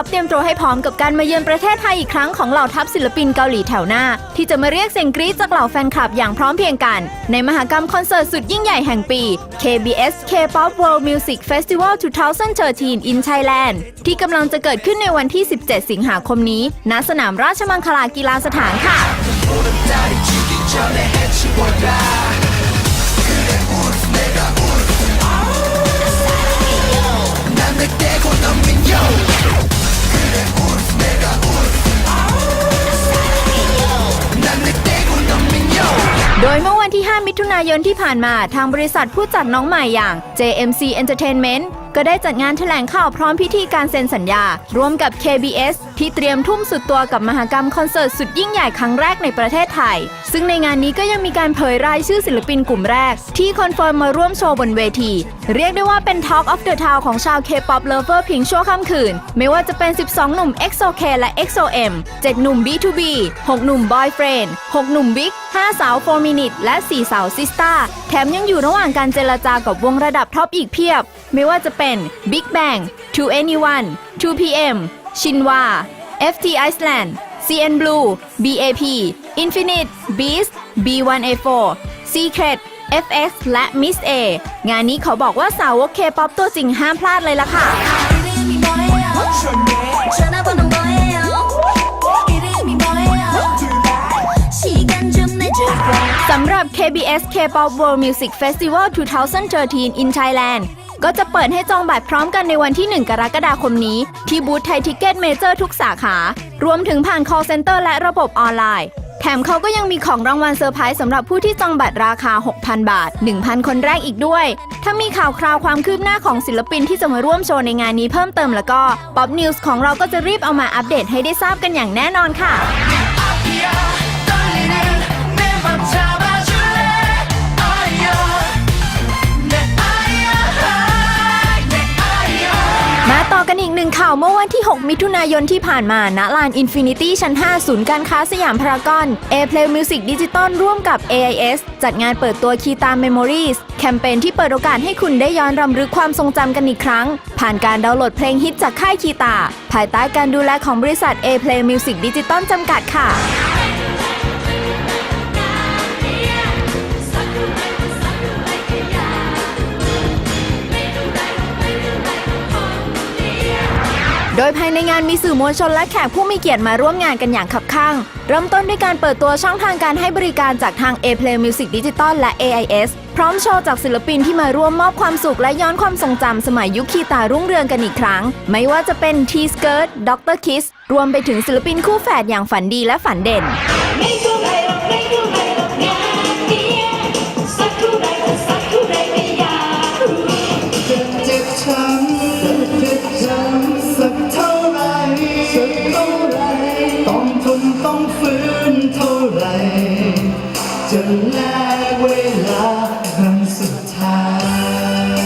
K-POP เตรียมตัวให้พร้อมกับการมาเยือนประเทศไทยอีกครั้งของเหล่าทัพศิลปินเกาหลีแถวหน้า ที่จะมาเรียกเสียงกรี๊ดจากเหล่าแฟนคลับอย่างพร้อมเพียงกัน ในมหกรรมคอนเสิร์ตสุดยิ่งใหญ่แห่งปี KBS K-POP World Music Festival 2013 in Thailand ที่กำลังจะเกิดขึ้นในวันที่ 17 สิงหาคมนี้ ณ สนามราชมังคลากีฬาสถานค่ะ 5 มิถุนายนที่ผ่านมาทางบริษัทผู้จัดน้องใหม่อย่าง JMC Entertainment ก็ได้จัดงานแถลงข่าวพร้อมพิธีการเซ็นสัญญา ร่วมกับ KBS ที่เตรียมทุ่มสุดตัวกับมหกรรมคอนเสิร์ตสุดยิ่งใหญ่ครั้งแรกในประเทศไทย ซึ่งในงานนี้ก็ยังมีการเผยรายชื่อศิลปินกลุ่มแรก ที่คอนเฟิร์มมาร่วมโชว์บนเวที เรียกได้ว่าเป็น Talk of the Town ของชาว K-pop lover เพียงชั่วค่ำคืน ไม่ว่าจะเป็น 12 หนุ่ม EXO-K และ EXO-M 7 หนุ่ม B2B 6 หนุ่ม Boyfriend 6 หนุ่ม Big 5 สาว 4 Minute และ 4 สาว Sista แถมยังอยู่ระหว่างการเจรจากับวงระดับท็อปอีกเพียบ ไม่ว่าจะเป็น Big Bang To Anyone 2PM ชินวา FT Iceland CN Blue BAP Infinite Beast B1A4 Secret FX และ Miss A งานนี้เขาบอกว่าสาวกเคป๊อปตัวจริงห้ามพลาดเลยล่ะค่ะ สำหรับ KBS K-pop World Music Festival 2013 in Thailand ก็จะเปิดให้จองบัตรพร้อมกันในวันที่ 1 กรกฎาคมนี้ ที่บูธไทยทิเก็ตเมเจอร์ทุกสาขา รวมถึงผ่าน call center และระบบออนไลน์ แถมเขาก็ยังมีของรางวัลเซอร์ไพรส์สำหรับผู้ที่จองบัตรราคา 6,000 บาท 1,000 คนแรกอีกด้วย ถ้ามีข่าวคราวความคืบหน้าของศิลปินที่จะมาร่วมโชว์ในงานนี้เพิ่มเติมแล้วก็ Pop News ของเราก็จะรีบเอามาอัปเดตให้ได้ทราบกันอย่างแน่นอนค่ะ กันอีกหนึ่งข่าวเมื่อวันที่ 6 มิถุนายนที่ผ่านมาณลาน Infinity ชั้น 5 ศูนย์การค้าสยามพารากอน Airplay Music Digital ร่วมกับ AIS จัดงานเปิดตัวคีตา Memories แคมเปญที่เปิดโอกาสให้คุณได้ย้อนรำลึกความทรงจำกันอีกครั้ง ผ่านการดาวน์โหลดเพลงฮิตจากค่ายคีตาภายใต้การดูแลของบริษัท Airplay Music Digital จำกัดค่ะ ดยภายในงานมีสื่อมวลชนและแขกผู้มีเกียรติมาร่วมงานกันอย่างขับข้าง เริ่มต้นด้วยการเปิดตัวช่องทางการให้บริการจากทาง A Play Music Digital และ AIS พร้อมโชว์จากศิลปินที่มาร่วมมอบความสุขและย้อนความทรงจำสมัยยุคคีตารุ่งเรืองกันอีกครั้ง ไม่ว่าจะเป็น T-Skirt Dr. Kiss รวมไปถึงศิลปินคู่แฝดอย่างฝันดีและฝันเด่น แลกเวลาครั้งสุดท้าย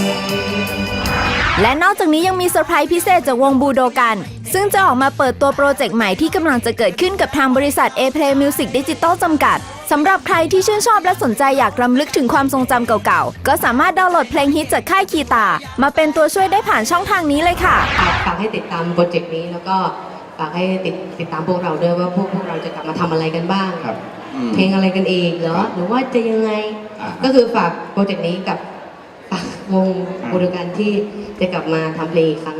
และนอกจากนี้ยังมีเซอร์ไพรส์พิเศษจากวงบูโดกัน ซึ่งจะออกมาเปิดตัวโปรเจกต์ใหม่ที่กำลังจะเกิดขึ้นกับทางบริษัท Airplay Music Digital จำกัดสำหรับใครที่ชื่นชอบและสนใจอยากรำลึกถึงความทรงจำเก่าๆ ก็สามารถดาวน์โหลดเพลงฮิตจากค่ายคีตา มาเป็นตัวช่วยได้ผ่านช่องทางนี้เลยค่ะ ฝากฝากให้ติดตามโปรเจกต์นี้แล้วก็ฝากให้ติดติดตามพวกเราด้วยว่าพวกพวกเราจะกลับมาทำอะไรกันบ้างครับอืม เพลงอะไรกันเองเหรอครับหรือว่าจะยังไงอ่าก็คือฝากโปรเจกต์นี้กับฝากวงบูรกันที่จะกลับมาทำเพลงอีกครั้ง